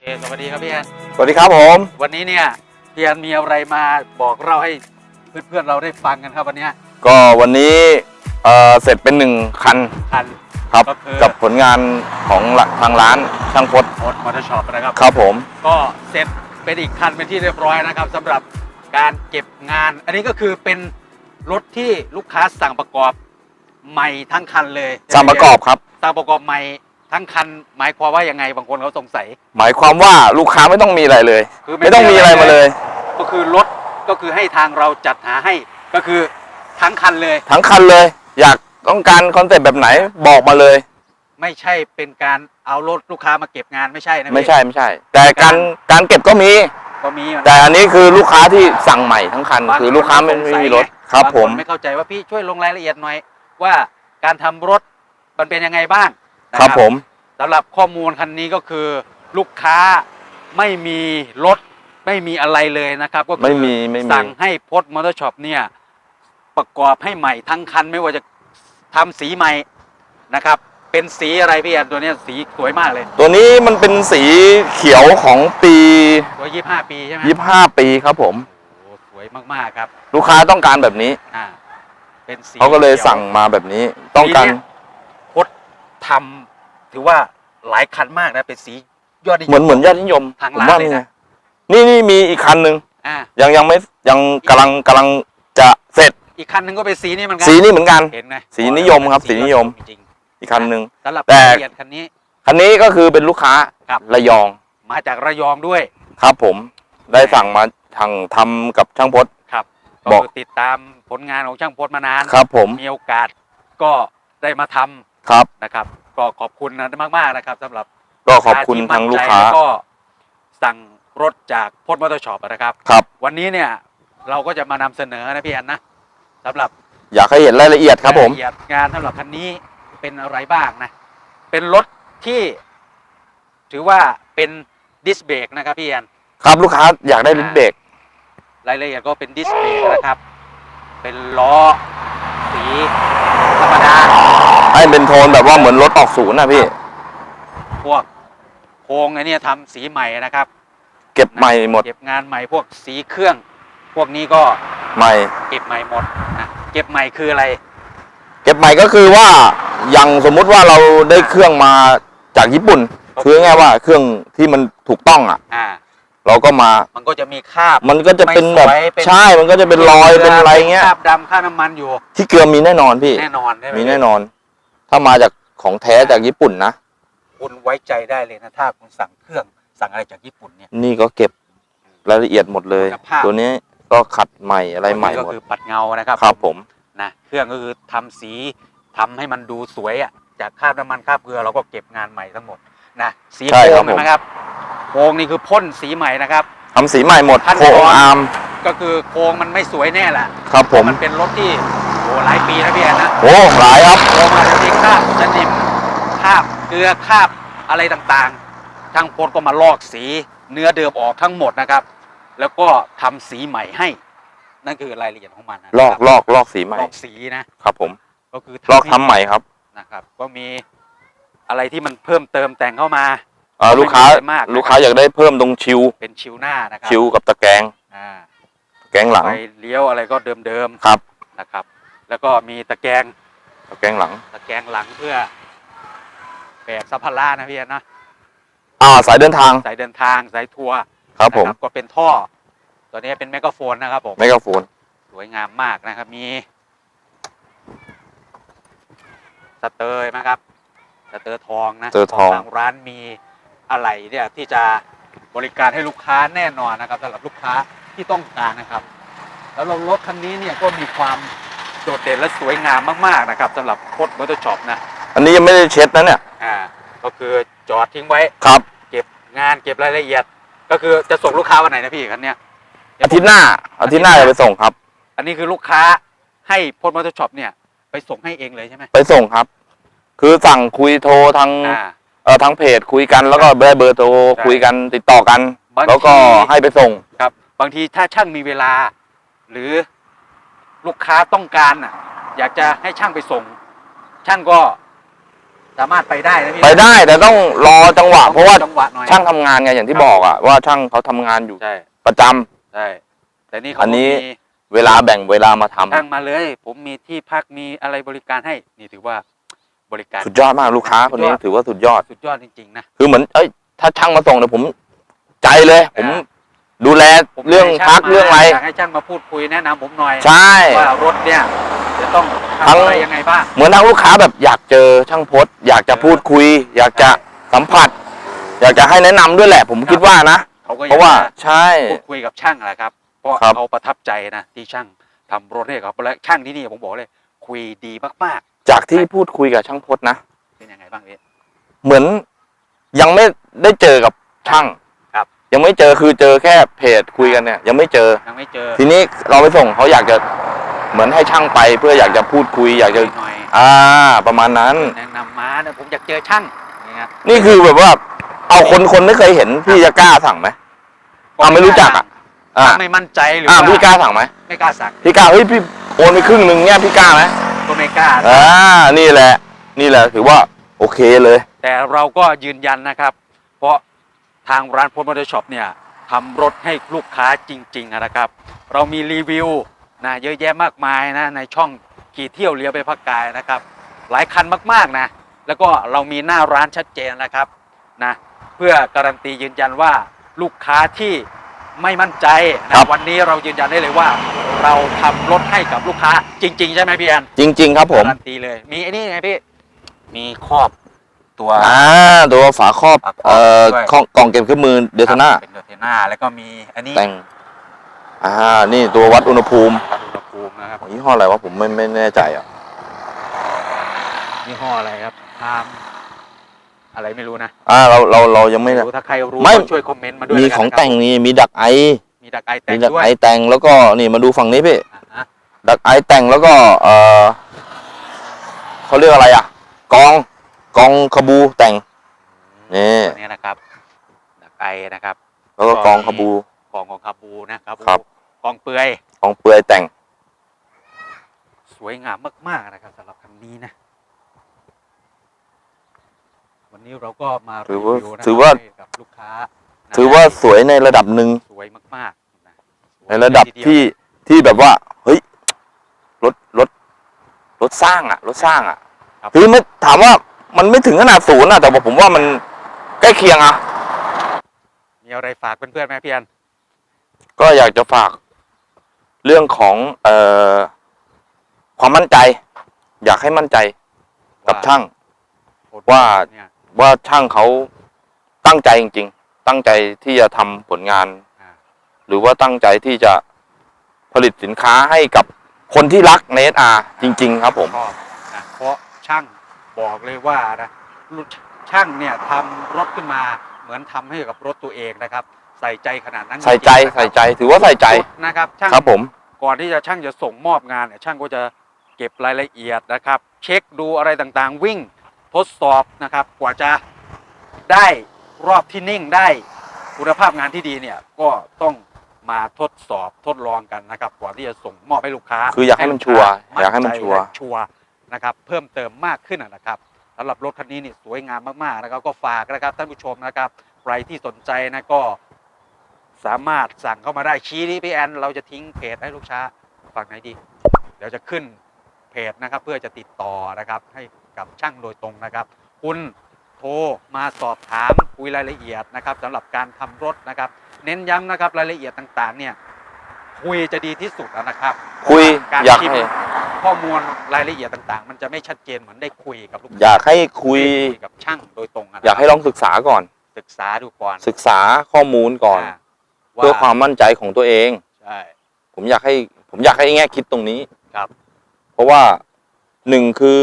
เคสวัสดีครับพี่แอนสวัสดีครับผม วันนี้เนี่ยพี่แอนมีอะไรมาบอกเราให้เพื่อนๆเราได้ฟังกันครับวันเนี้ยก็วันนี้เอ่อเสร็จเป็นหนึ่งคันคัน ครับ ก็คือ กับผลงานของทางร้านช่างพดโอดมอเตอร์ช็อปนะครับ ครับผม ก็เสร็จเป็นอีกคันเป็นที่เรียบร้อยนะครับสำหรับการเก็บงาน อันนี้ก็คือเป็นรถที่ลูกค้าสั่งประกอบใหม่ทั้งคันเลยสั่งประกอบครับ สั่งประกอบใหม่ ทั้งคันหมายความว่ายังไงบางคนเขาสงสัย หมายความว่าลูกค้าไม่ต้องมีอะไรเลย คือไม่ไม่ต้องมีอะไรมาเลย ก็คือรถก็คือให้ทางเราจัดหาให้ก็คือทั้งคันเลย ทั้งคันเลย อยากต้องการคอนเซ็ปต์แบบไหนบอกมาเลย ไม่ใช่เป็นการเอารถลูกค้ามาเก็บงานไม่ใช่นะพี่ไม่ใช่ไม่ใช่ แต่การการเก็บก็มี ก็มีมัน แต่อันนี้คือลูกค้าที่สั่งใหม่ทั้งคัน บงคือลูกค้าไม่นสงไม่สัยมีรถไงครับบางผมนไม่เข้าใจว่าพี่ช่วยลงรายละเอียดหน่อยว่าการทำรถมันเป็นยังไงบ้าง นะครับผมสำหรับข้อมูลคันนี้ก็คือลูกค้าไม่มีรถไม่มีอะไรเลยนะครับ ก็คือไม่มีไม่มีสั่งให้พดมอเตอร์ช็อปเนี่ยประกอบให้ใหม่ทั้งคันไม่ว่าจะทำสีใหม่นะครับ เป็นสีอะไรพี่แอนตัวเนี้ยสีสวยมากเลยตัวนี้มันเป็นสีเขียวของปี ตัวยี่ห้าปีใช่ไหม25 ปีครับผม โอ้โหสวยมากๆครับลูกค้าต้องการแบบนี้ อ่าเป็นสีเขาก็เลยขีว สั่งมาแบบนี้ ต้องการสีเนี่ยพด ทำถือว่าหลายคันมากนะเป็นสียอดนิยเหมือนเหมือนยอดนิยมทางผมร้านว่าเลยนี่นะนี่นี่มีอีกคันหนึ่งอ่ายังยังไม่ยังกำลังกำลังจะเสร็จอีกคันหนึ่งก็เป็นสีนี้เหมือนกัสีนี้เหมือนกัน เห็นไหมสีนิยมครับสีนิยม จริงอีกคันหนึ่ง ๆสำหรับแต่รายละเอียดคันนี้ คันนี้ก็คือเป็นลูกค้าครับ ระยองมาจากระยองด้วย ครับผมได้สั่งมาทางทำกับช่างพศครับบอกก็คือติดตามผลงานของช่างพจน์มานาน ครับผม มีโอกาสก็ได้มาทำ ครับ นะครับ ก็ขอบคุณนะมากๆนะครับสำหรับก็ขอบคุณที่ทางมั่นลูกใจค้าแล้วก็สั่งรถจากพจน์มอเตอร์ช็อปนะครับ ครับ วันนี้เนี่ยเราก็จะมานำเสนอนะพี่แอนนะสำหรับอยากให้เห็นรายละเอียดครับผมายละเอียดงานสำหรับคันนี้เป็นอะไรบ้างนะ เป็นรถที่ถือว่าเป็นดิสเบรกนะครับพี่แอน ครับลูกค้าอยากได้ลิ้นเบรกรายละเอียดก็เป็นดิสเบรกนะครับ เป็นล้อ สี ธรรมดา ให้เป็นโทนแบบว่าเหมือนรถออกศูนย์นะพี่ พวกโครงไอ้เนี่ยทำสีใหม่นะครับเก็บใหม่หมด เก็บงานใหม่พวกสีเครื่อง พวกนี้ก็ใหม่ เก็บใหม่หมดนะเก็บใหม่คืออะไร เก็บใหม่ก็คือว่าอย่างสมมุติว่าเราได้เครื่องมาจากญี่ปุ่น คือง่ายๆว่าเครื่องที่มันถูกต้องอะ อ่า เราก็มา มันก็จะมีคราบ มันก็จะเป็นแบบไม่สวยเป็น ใช่ มันก็จะเป็นรอยเป็นอะไรเงี้ย คราบดำคราบน้ำมันอยู่ ที่เกลือมีแน่นอนพี่ แน่นอนใช่ไหมมีแน่นอน ถ้ามาจากของแท้จากญี่ปุ่นนะคุณไว้ใจได้เลยนะถ้าคุณสั่งเครื่องสั่งอะไรจากญี่ปุ่นเนี่ย นี่ก็เก็บรายละเอียดหมดเลย คุณภาพ ตัวนี้ก็ขัดใหม่อะไรใหม่ก็หมดคือปัดเงานะครับครับผม นะเครื่องก็คือทำสีทำให้มันดูสวยอะจากคราบน้ำมันคราบเกลือเราก็เก็บงานใหม่ทั้งหมดนะสีใช่โครครังบเห็นไหมครับโครงนี่คือพ่นสีใหม่นะครับ ทำสีใหม่หมดขั้นตโคอนรงอาร์มก็คือโครงมันไม่สวยแน่แหละครับผม มันเป็นรถที่ โอ้หลายปีนะพี่แอนนะโอ้หลายครับโครงอาจจะมีคราบสนิมคราบเกลือคราบอะไรต่างๆช่างพลก็มาลอกสีเนื้อเดิมออกทั้งหมดนะครับ แล้วก็ทำสีใหม่ให้ นั่นคือรายละเอียดของมันนะลอกลอกลอกสีใหม่ลอกสีนะ ครับ ผม ก็คือลอกให้ทำใหม่ครับนะครับ ก็มีอะไรที่มันเพิ่มเติมแต่งเข้ามาอ่าไม่ลูกค้ามีอะไรมากนะครับลูกค้าอยากได้เพิ่มตรงชิว เป็นชิวหน้านะครัชิวกับตะแกรงอ่าตะแกรงหลังไฟเลี้ยวอะไรก็เดิมครับๆนะครับ แล้วก็มีตะแกรงตะแกรงหลัง ตะแกรงหลังเพื่อแบกสัมภาระนะพี่แอนนะอ่าสายเดินทางสายเดินทางสายทัวร์ครับผมนะก็เป็นท่อ ตัวนี้เป็นแมกกาโฟนนะครับผมไมโครโฟนสวยงามมากนะครับ มีสเตอร์ไหมครับสเตอร์ทองนะสเตอร์ทองทางร้านมีอะไรเนี่ยที่จะบริการให้ลูกค้าแน่นอนนะครับสำหรับลูกค้าที่ต้องการนะครับ แล้วรถคันนี้เนี่ยก็มีความ โดดเด่นและสวยงามมากๆนะครับสำหรับโคดมอเตอร์ช็อปนะอันนี้ยังไม่ได้เช็ดนะเนี่ยอ่าก็คือจอดทิ้งไว้ครับ เก็บงานเก็บรายละเอียด ก็คือจะส่งลูกค้าวันไหนนะพี่คันเนี้ยอาทิตย์หน้าอาทิตย์หน้าจะไปส่งครับ อันนี้คือลูกค้าให้โพสมอเตอร์ช็อปเนี่ย ไปส่งให้เองเลยใช่ไหมไปส่งครับ คือสั่งคุยโทรทางอ่า เอ่อทางเพจคุยกันแล้วก็ได้เบอร์โทรใช่คุยกันติดต่อกัน บางที แล้วก็ให้ไปส่ง ครับบางทีถ้าช่างมีเวลา หรือ ลูกค้าต้องการอะ อยากจะให้ช่างไปส่ง ช่างก็สามารถไปได้นะพี่ไปได้แต่ต้องรอจังหวะ เพราะว่าจังหวะหน่อยช่างทำงานไงอย่างที่บอกอะว่าช่างเขาทำงานอยู่ใช่ประจำ ใช่แต่นี่เขาอันนี้ มีเวลาแบ่งเวลามาทำตั้งมาเลย ผมมีที่พักมีอะไรบริการให้ นี่ถือว่าบริการสุดยอดมากลูกค้าคนนี้สุดยอดถือว่าสุดยอด สุดยอดจริงๆนะ คือเหมือนเอ้ยถ้าช่างมาส่งเนี่ยผม ใจเลย ผมอ่า ดูแลผมเรื่องให้ช่าพักมาเรื่องอะไร ยากให้ช่างมาพูดคุยแนะนำผมหน่อยใช่ ว่ารถเนี่ยจะต้องทั้ทำงอะไรยังไงบ้าง เหมือนทางลูกค้าแบบอยากเจอช่างพศอยากจะพูดคุย อยากจะสัมผัส อยากจะให้แนะนำด้วยแหละ ผมคิดว่านะ เขาก็อยเพราะว่าจใช่ พูดคุยกับช่างแหละครับ เพราะครับ เขาประทับใจนะที่ช่างทำรถให้เขาและช่างที่นี่ผมบอกเลย คุยดีมากจากที่พูดคุยกับช่างพศนะ ๆ เป็นยังไงบ้างพี่เหมือนยังไม่ได้เจอกับช่างครับ ยังไม่เจอคือเจอแค่เพจคุยกันเนี่ย ยังไม่เจอ ยังไม่เจอทีนี้เราไปส่งเขาอยากจะเหมือนให้ช่างไปเพื่ออยากจะพูดคุย อยากจะหน่อยอ่า ประมาณนั้น แนะนำมาเนี่ยผมอยากเจอช่างอย่างเงี้ยนี่คือแบบว่า เอาคนคนไม่เคยเห็นพี่จะกล้าสั่งไหมอะไม่รู้จักอะอ่าไม่มั่นใจหรืออ่าว่าพี่กล้าสั่งไหมไม่กล้าสั่งพี่กล้าเฮ้ยพี่โอนไปครึ่งหนึ่งเนี่ยพี่กล้าไหมก็ไม่กล้าอ่านี่แหละ นี่แหละถือว่าโอเคเลย แต่เราก็ยืนยันนะครับ เพราะ ทางร้านพลมอเตอร์ช็อปเนี่ยทำรถให้ลูกค้าจริง ๆ นะครับ เรามีรีวิวนะเยอะแยะมากมายนะในช่องขี่เที่ยวเลี้ยวไปพักกายนะครับ หลายคันมากๆนะ แล้วก็เรามีหน้าร้านชัดเจนนะครับนะเพื่อการันตียืนยันว่าลูกค้าที่ไม่มั่นใจครันะบวันนี้เรายืนยันได้เลยว่า เราทำรถให้กับลูกค้าจริง ๆ ใช่ไหมพี่แอนจริง ๆ ครับผมการันตีเลย มีไอ้นี่ไงพี่มีครอบ ตัว อ่าตัวฝาครอบฝาครอบเอ่อด้วยข้องกล่องเก็บเครื่องมือเดทนาเป็นเดทนาแล้วก็มีอันนี้แต่ง อ่า นี่ตัววัดอุณหภูมิวัดอุณหภูมินะครับยี่ห้ออะไรวะผมไม่ไม่แน่ใจอะ ยี่ห้ออะไรครับทามอะไรไม่รู้นะอ่าเราเราเรายังไม่ไม่ รู้ถ้าใครรู้ไม่ ก็ช่วยคอมเมนต์มาด้วยมีแล้วกันของนะครับแต่งนี่มีดักไอ มีดักไอแต่มีงดักด้วยไอแต่งแล้วก็นี่มาดูฝั่งนี้พี่ อ่าฮะดักไอแต่งแล้วก็เออเขาเรียกอะไรอะ กอง กองขบูแต่ง นี่ ตัวนี้นะครับดักไอนะครับ แล้วก็กองขบู กองของคาบูนะครับครับ กองเปลือย กองเปลือยแต่ง สวยงามมาก ๆ นะครับสำหรับคันนี้นะ วันนี้เราก็มาถือว่ารีวินะถือว่า ให้กับลูกค้านะถือว่าสวยในระดับหนึ่ง สวยมากๆนะสวยในระดับเลยทีเยวที่ที่แบบว่า เฮ้ยรถรถรถสร้างอะรถสร้างอะครับ คือไม่ถามว่า มันไม่ถึงขนาดศูนย์อะแต่ว่าผมว่ามันใกล้เคียงอะมีอะไรฝากเพื่อนๆไหมพี่อันก็อยากจะฝากเรื่องของเอ่อความมั่นใจ อยากให้มั่นใจกับช่าง ว่าเนี่ยว่าช่างเขาตั้งใจจริง ๆ ตั้งใจที่จะทำผลงานอ่าหรือว่าตั้งใจที่จะผลิตสินค้าให้กับคนที่รักเนสอาจริง ๆ ครับผมชอบนะเพราะช่าง บอกเลยว่านะรุ่นช่างเนี่ยทำรถขึ้นมาเหมือนทำให้กับรถตัวเองนะครับ ใส่ใจขนาดนั้น ใส่ใจริงๆนะครับใส่ใจถือว่าใส่ใจสุดนะครับช่างครับผมก่อนที่จะช่างจะส่งมอบงานเนี่ยช่างก็จะเก็บรายละเอียดนะครับ เช็คดูอะไรต่างๆ วิ่งทดสอบนะครับ กว่าจะได้รอบที่นิ่งได้คุณภาพงานที่ดีเนี่ยก็ต้องมาทดสอบทดลองกันนะครับก่อนที่จะส่งมอบให้ลูกค้า คืออยากให้มันชัวร์อยากให้มันใจชัวร์และชัวร์ นะครับเพิ่มเติมมากขึ้นนะครับสำหรับรถคันนี้นี่สวยงามมากๆนะครับก็ฝากนะครับท่านผู้ชมนะครับใครที่สนใจนะก็สามารถสั่งเข้ามาได้ชี้ที่พี่แอนเราจะทิ้งเพจให้ลูกค้าฝั่งไหนดี เดี๋ยวจะขึ้นเพจนะครับ เพื่อจะติดต่อนะครับให้กับช่างโดยตรงนะครับ คุณโทรมาสอบถามคุยรายละเอียดนะครับสำหรับการทำรถนะครับ เน้นย้ำนะครับรายละเอียดต่างๆ เนี่ยคุยจะดีที่สุดนะครับ คุยการอยากพิมให้พ์ ข้อมูลรายละเอียดต่าง ๆ มันจะไม่ชัดเจนเหมือนได้คุยกับลูกอยากให้คุย ได้คุยกับช่างโดยตรงะนะครับอยากให้ลองศึกษาก่อน ศึกษาดูก่อนศึกษาข้อมูลก่อนาเพื่อความมั่นใจของตัวเอง ใช่ ผมอยากให้ผมอยากให้แง่คิดตรงนี้ครับ เพราะว่าหนึ่งคือ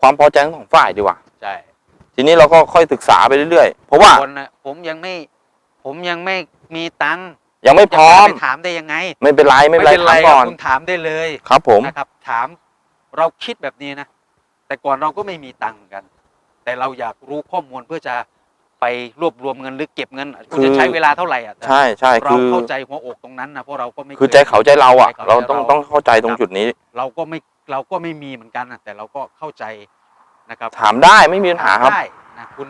ความพอใจของสองฝ่ายดีกว่า ใช่ทีนี้เราก็ค่อยศึกษาไปเรื่อยๆ เพราะว่า คนนะผมยังไม่ ผมยังไม่มีตังค์ ยังไม่พร้อมจะไปถามได้ยังไงไม่เป็นไรไม่เป็นไรถามคก่รัอบนคุณถามได้เลยครับผมนะครับ ถามเราคิดแบบนี้นะ แต่ก่อนเราก็ไม่มีตังค์เหมือนกัน แต่เราอยากรู้ข้อมูลเพื่อจะไปรวบรวมเงินหรือเก็บเงินคุณจะใช้เวลาเท่าไหร่อะใช่ใช่เราคือเข้าใจหัวอกตรงนั้นนะเพราะเราก็ไม่คือคยใจเขาใจเราอะใจเขาเราใจต้องต้องเข้าใจตรงจุดนี้ เราก็ไม่เราก็ไม่มีเหมือนกันนะแต่เราก็เข้าใจนะครับ ถามได้ไม่มีปัญหาครับได้นะคุณ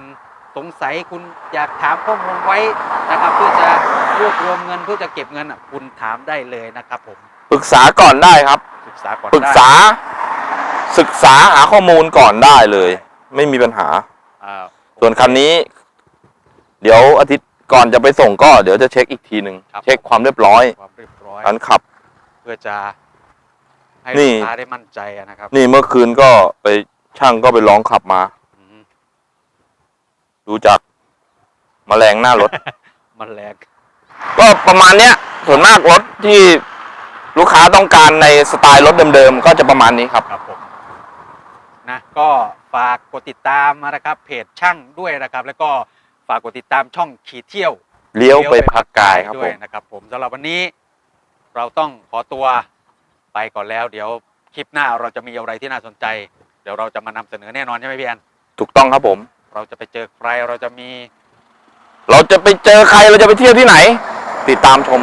สงสัยคุณอยากถามข้อมูลไว้นะครับ เพื่อจะรวบรวมเงินเพื่อจะเก็บเงินอะคุณถามได้เลยนะครับผมปรึกษาก่อนได้ครับศึกษาก่อนปรึกได้ษา ศึกษาหาข้อมูลก่อนได้เลย ไม่มีปัญหา อ่าส่วนคันนี้ เดี๋ยวอาทิตย์ก่อนจะไปส่งก็เดี๋ยวจะเช็คอีกทีหนึ่งครับเช็คความเรียบร้อยความเรียบร้อยการขับ เพื่อจะให้นี่ ลูกค้าได้มั่นใจอะนะครับ นี่เมื่อคืนก็ไปช่างก็ไปลองขับมาอืม ดูจากแมลงหน้ารถ มันแรงก็ประมาณเนี้ยส่วนมากรถที่ลูกค้าต้องการในสไตล์รถเดิมๆ ก็จะประมาณนี้ครับ ครับผมนะก็ฝากกดติดตามนะครับเพจช่างด้วยนะครับ แล้วก็ฝากกดติดตามช่องขี่เที่ยวเลี้ยวไปพักกายครับด้ผวยมนะครับ ผมสำหรับวันนี้ เราต้องขอตัวไปก่อนแล้ว เดี๋ยวคลิปหน้าเราจะมีอะไรที่น่าสนใจ เดี๋ยวเราจะมานำเสนอแน่นอนใช่ไหมพี่แอน ถูกต้องครับผม เราจะไปเจอใครเราจะมี เราจะไปเจอใครเราจะไปเที่ยวที่ไหน ติดตามชม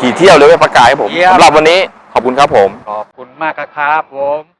ขี่เที่ยวเลี้ยวไปพักกายครับผมสำหรับวันนี้ขอบคุณครับผม ขอบคุณมากครับผม